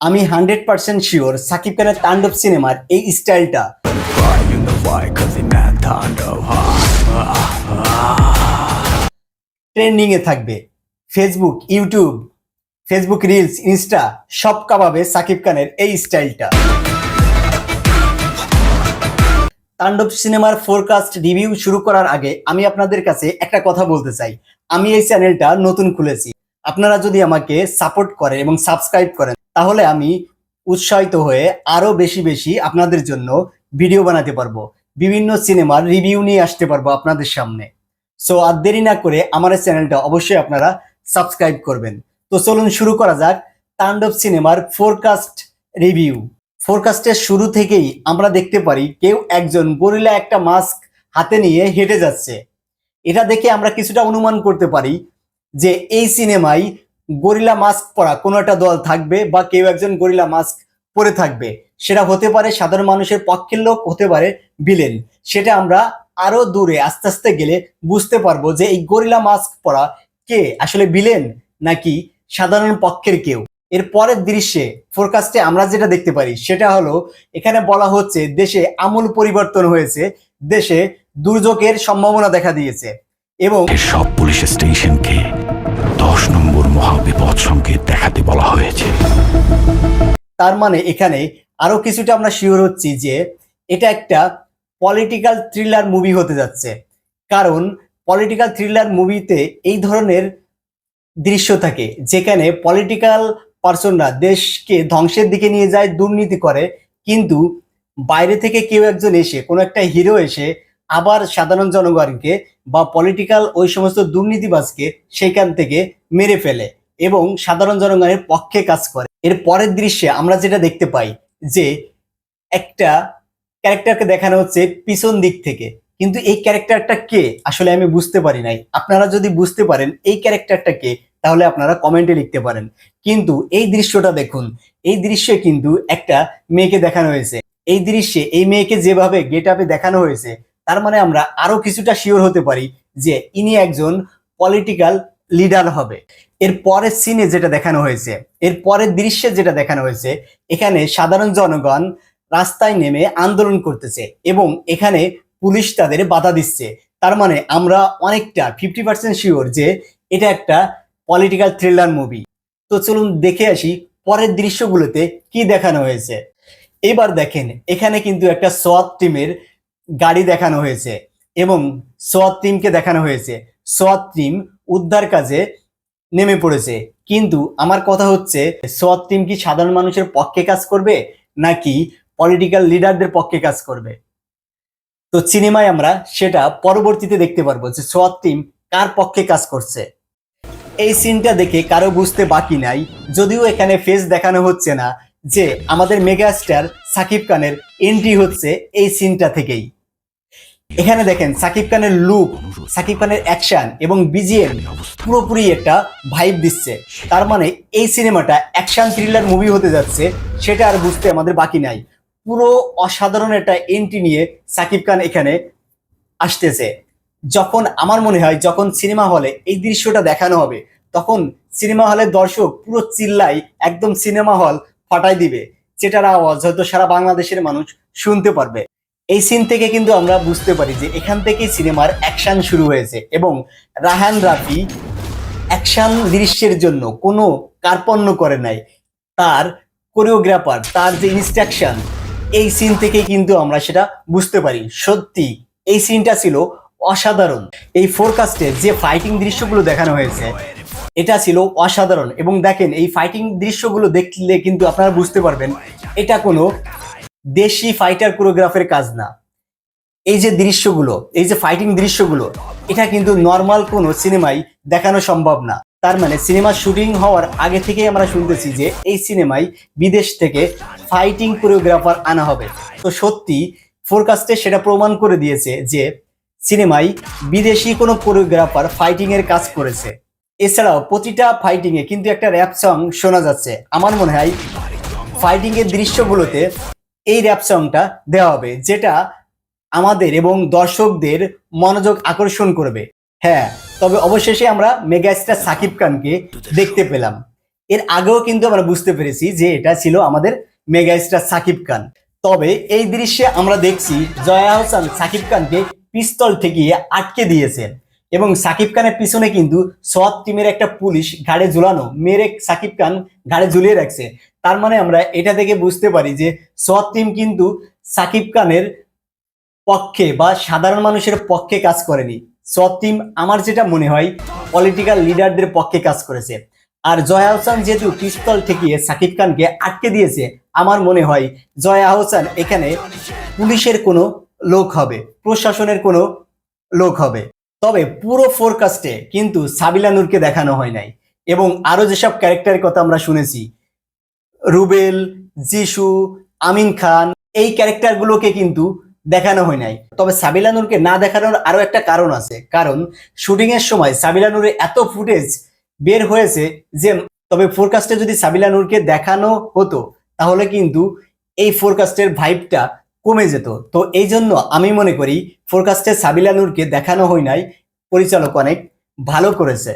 আমি hundred percent sure Shakib খানের তাণ্ডব সিনেমার এই স্টাইলটা You know why? Cause he mad Tondo. Trending এ থাকবে Facebook YouTube Facebook reels Insta সব কাবাবে সাকিব খানের এই স্টাইলটা তাণ্ডব সিনেমার ফোরকাস্ট রিভিউ শুরু করার আগে আমি আপনাদের কাছে একটা কথা বলতে চাই আমি এই চ্যানেলটা নতুন খুলেছি আপনারা যদি আমাকে সাপোর্ট করেন এবং সাবস্ক্রাইব করেন তাহলে আমি উৎসাহিত হয়ে আরও বেশি বেশি আপনাদের জন্য ভিডিও বানাতে পারব। বিভিন্ন সিনেমার রিভিউ নিয়ে আসতে পারব আপনাদের সামনে। সো আর দেরি না করে আমার চ্যানেলটা অবশ্যই আপনারা সাবস্ক্রাইব করবেন। তো চলুন শুরু করা যাক তাণ্ডব সিনেমার ফোরকাস্ট রিভিউ ফোরকাস্টের শুরু থেকেই আমরা দেখতে পারি কেউ একজন গরিলা একটা মাস্ক হাতে নিয়ে হেঁটে যাচ্ছে। এটা দেখে আমরা কিছুটা অনুমান করতে পারি যে এই সিনেমায় গরিলা মাস্ক পরা কোনো একটা দল থাকবে বা কেউ একজন গরিলা মাস্ক পরে থাকবে। সেটা হতে পারে সাধারণ মানুষের পক্ষের লোক, হতে পারে ভিলেন সেটা আমরা আরও দূরে, আস্তে আস্তে গেলে বুঝতে পারব যে এই গরিলা মাস্ক পরা কে? আসলে ভিলেন নাকি সাধারণ পক্ষের কেউ? এর পরের দৃশ্যে ফোরকাস্টে আমরা যেটা দেখতে পারি, সেটা হলো এখানে বলা হচ্ছে দেশে আমূল পরিবর্তন হয়েছে, দেশে দুর্যোগের সম্ভাবনা দেখা দিয়েছে এবং সব পুলিশ স্টেশনকে দশ নম্বর মহাবিপদ সংকেত দেখাতে বলা হয়েছে। তার মানে এখানে আরও কিছুটা আমরা শিওর হচ্ছি যে এটা একটা পলিটিক্যাল থ্রিলার মুভি হতে যাচ্ছে। কারণ পলিটিক্যাল থ্রিলার মুভিতে এই ধরনের দৃশ্য থাকে, যেখানে পলিটিক্যাল পার্সনরা দেশকে ধ্বংসের দিকে নিয়ে যায়, দুর্নীতি করে, কিন্তু বাইরে থেকে কেউ একজন এসে, কোনো একটা হিরো এসে আবার সাধারণ জনগণকে বা পলিটিক্যাল ওই সমস্ত দুর্নীতিবাজকে সেখান থেকে মেরে ফেলে এবং সাধারণ জনগণের পক্ষে কাজ করে। এর পরের দৃশ্যে আমরা যেটা দেখতে পাই যে একটা ক্যারেক্টারকে দেখানো হচ্ছে পিছন দিক থেকে। কিন্তু এই ক্যারেক্টারটা কে? আসলে আমি বুঝতে পারি নাই। আপনারা যদি বুঝতে পারেন এই ক্যারেক্টারটা কে, তাহলে আপনারা কমেন্টে লিখতে পারেন। কিন্তু এই দৃশ্যটা দেখুন, এই দৃশ্যে কিন্তু একটা মেয়েকে দেখানো হয়েছে। এই দৃশ্যে এই মেয়েকে যেভাবে গেট আপে দেখানো হয়েছে তার মানে আমরা আরও কিছুটা শিওর হতে পারি যে ইনি একজন পলিটিক্যাল লিডার হবে। এর পরের সিনে যেটা দেখানো হয়েছে, এর পরের দৃশ্যে যেটা দেখানো হয়েছে, এখানে সাধারণ জনগণ রাস্তায় নেমে আন্দোলন করতেছে এবং এখানে পুলিশ তাদের বাধা দিচ্ছে। তার মানে আমরা অনেকটা ফিফটি পার্সেন্ট শিওর যে এটা একটা পলিটিক্যাল থ্রিলার মুভি তো চলুন দেখে আসি পরের দৃশ্যগুলোতে কি দেখানো হয়েছে। এবার দেখেন, এখানে কিন্তু একটা সোয়াত টিমের গাড়ি দেখানো হয়েছে এবং সোয়াত টিমকে দেখানো হয়েছে। সোয়াত টিম উদ্ধার কাজে নেমে পড়েছে। কিন্তু আমার কথা হচ্ছে সোয়াত টিম কি সাধারণ মানুষের পক্ষে কাজ করবে নাকি পলিটিক্যাল লিডারদের পক্ষে কাজ করবে? তো সিনেমায় আমরা সেটা পরবর্তীতে দেখতে পারব যে সোয়াত টিম কার পক্ষে কাজ করছে। এই সিনটা দেখে কারও বুঝতে বাকি নাই, যদিও এখানে ফেস দেখানো হচ্ছে না যে আমাদের মেগাস্টার সাকিব খানের এন্ট্রি হচ্ছে এই সিনটা থেকেই। এখানে দেখেন সাকিব খানের লুক সাকিব খানের অ্যাকশন এবং বিজিএম পুরোপুরি একটা ভাইব দিচ্ছে। তার মানে এই সিনেমাটা অ্যাকশন থ্রিলার মুভি হতে যাচ্ছে, সেটা আর বুঝতে আমাদের বাকি নাই। পুরো অসাধারণ একটা এন্ট্রি নিয়ে সাকিব খান এখানে আসতেছে। যখন আমার মনে হয় যখন সিনেমা হলে এই দৃশ্যটা দেখানো হবে, তখন সিনেমা হলের দর্শক পুরো চিল্লাই একদম সিনেমা হল ফাটাই দিবে, যেটার আওয়াজ হয়তো সারা বাংলাদেশের মানুষ শুনতে পারবে। এই সিন থেকে কিন্তু আমরা বুঝতে পারি যে এখান থেকেই সিনেমার অ্যাকশন শুরু হয়েছে এবং রাহান রাফি অ্যাকশন দৃশ্যের জন্য কোনো কার্পণ্য করে নাই। তার কোরিওগ্রাফার তার যে ইনস্ট্রাকশন এই সিন থেকে কিন্তু আমরা সেটা বুঝতে পারি। সত্যি, এই সিনটা ছিল অসাধারণ। এই ফোরকাস্টে যে ফাইটিং দৃশ্যগুলো দেখানো হয়েছে, এটা ছিল অসাধারণ। এবং দেখেন, এই ফাইটিং দৃশ্যগুলো দেখলে কিন্তু আপনারা বুঝতে পারবেন, এটা কোনো দেশি ফাইটার কোরিওগ্রাফের কাজ না। এই যে দৃশ্যগুলো, এই যে ফাইটিং দৃশ্যগুলো, এটা কিন্তু নর্মাল কোনো সিনেমায় দেখানো সম্ভব না। তার মানে সিনেমা শুটিং হওয়ার আগে থেকেই আমরা শুনতেছি যে এই সিনেমায় বিদেশ থেকে ফাইটিং কোরিওগ্রাফার আনা হবে। তো সত্যি ফোরকাস্টে সেটা প্রমাণ করে দিয়েছে যে সিনেমায় বিদেশি কোনো কোরিওগ্রাফার ফাইটিং এর কাজ করেছে। এছাড়াও প্রতিটা ফাইটিংয়ে কিন্তু একটা র্যাপ সং শোনা যাচ্ছে। আমার মনে হয় ফাইটিংয়ের দৃশ্যগুলোতে এই র্যাপ সংটা দেওয়া হবে, যেটা আমাদের এবং দর্শকদের মনোযোগ আকর্ষণ করবে। হ্যাঁ তবে অবশেষে আমরা মেগাস্টার সাকিব খানকে দেখতে পেলাম। এর আগেও কিন্তু আমরা বুঝতে পেরেছি যে এটা ছিল আমাদের মেগা স্টার সাকিব খান। তবে এই দৃশ্যে আমরা দেখছি জয়া হোসেন সাকিব খানকে পিস্তল ঠেকিয়ে আটকে দিয়েছেন এবং সাকিব খানের পিছনে কিন্তু সোয়াত টিমের একটা পুলিশ ঘাড়ে ঝুলানো, মেরে সাকিব খান ঘাড়ে ঝুলিয়ে রাখছে। তার মানে আমরা এটা থেকে বুঝতে পারি যে সোয়াত টিম কিন্তু সাকিব খানের পক্ষে বা সাধারণ মানুষের পক্ষে কাজ করেনি। সোয়াত টিম আমার যেটা মনে হয় পলিটিক্যাল লিডারদের পক্ষে কাজ করেছে। আর জয়া হোসেন যেহেতু পিস্তল ঠেকিয়ে সাকিব খানকে আটকে দিয়েছে, আমার মনে হয় জয়া হোসেন এখানে পুলিশের কোনো লোক হবে, প্রশাসনের কোনো লোক হবে। তবে পুরো ফোরকাস্টে কিন্তু সাবিলা নূরকে দেখানো হয় নাই। এবং আরও যেসব ক্যারেক্টারের কথা আমরা শুনেছি রুবেল জিশু আমিন খান, এই ক্যারেক্টারগুলোকে কিন্তু দেখানো হয় নাই। তবে সাবিলা নূরকে না দেখানোর আরও একটা কারণ আছে। কারণ শুটিং এর সময় সাবিলা নূরের এত ফুটেজ বের হয়েছে যে, তবে ফোরকাস্টে যদি সাবিলা নূরকে দেখানো হতো, তাহলে কিন্তু এই ফোরকাস্টের ভাইবটা কমে যেত। তো এই জন্য আমি মনে করি ফোরকাস্টে সাবিলা নূরকে দেখানো হয় নাই। পরিচালক অনেক ভালো করেছে।